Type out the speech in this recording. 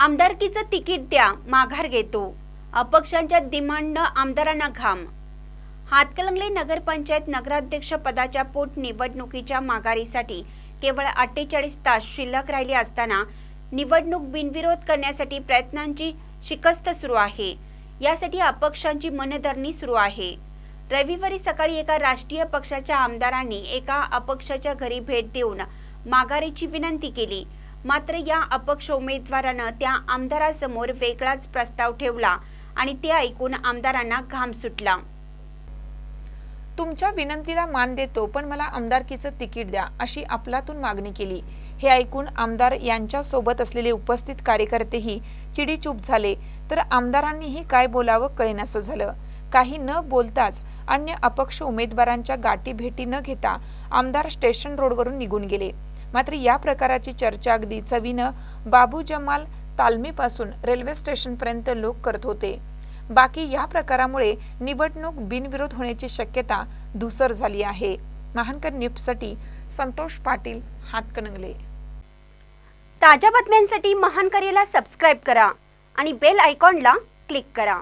आमदारकीचं ticket द्या माघार घेतो. अपक्षांच्या डिमांडनं आमदारांना घाम. हातकलंगले नगरपंचायत नगराध्यक्ष पदाच्या पोटनिवडणुकीच्या माघारीसाठी केवळ अठ्ठेचाळीस तास शिल्लक राहिले असताना निवडणूक बिनविरोध करण्यासाठी प्रयत्नांची शिकस्त सुरू आहे. यासाठी अपक्षांची मनधरणी सुरू आहे. रविवारी सकाळी एका राष्ट्रीय पक्षाच्या आमदारांनी एका अपक्षाच्या घरी भेट देऊन माघारीची विनंती केली. मात्र या अपक्ष उमेदवारानं त्या आमदारासमोर वेगळाच प्रस्ताव ठेवला आणि ते ऐकून आमदारांना घाम सुटला. तुमच्या विनंतीला मान देतो पण मला आमदारकीचं तिकीट द्या अशी आपलातून मागणी केली. हे ऐकून आमदार यांच्या सोबत असलेले उपस्थित कार्यकर्तेही चिडीचूप झाले. तर आमदारांनीही काय बोलावं कळेनासं झालं. काही न बोलताच अन्य अपक्ष उमेदवारांच्या गाठी भेटी न घेता आमदार स्टेशन रोडवरून निघून गेले. मात्र या प्रकाराची चर्चा अगदी चवीनं बाबू जमाल तालमीपासून रेल्वे स्टेशनपर्यंत लोक करत होते. बाकी या प्रकारामुळे निवडणूक बिनविरोध होण्याची शक्यता धुसर झाली आहे. महानकर न्यूजसाठी संतोष पाटील हातकणंगले. ताज्या बातम्यांसाठी महान करेला सबस्क्राईब करा आणि बेल आयकॉनला क्लिक करा.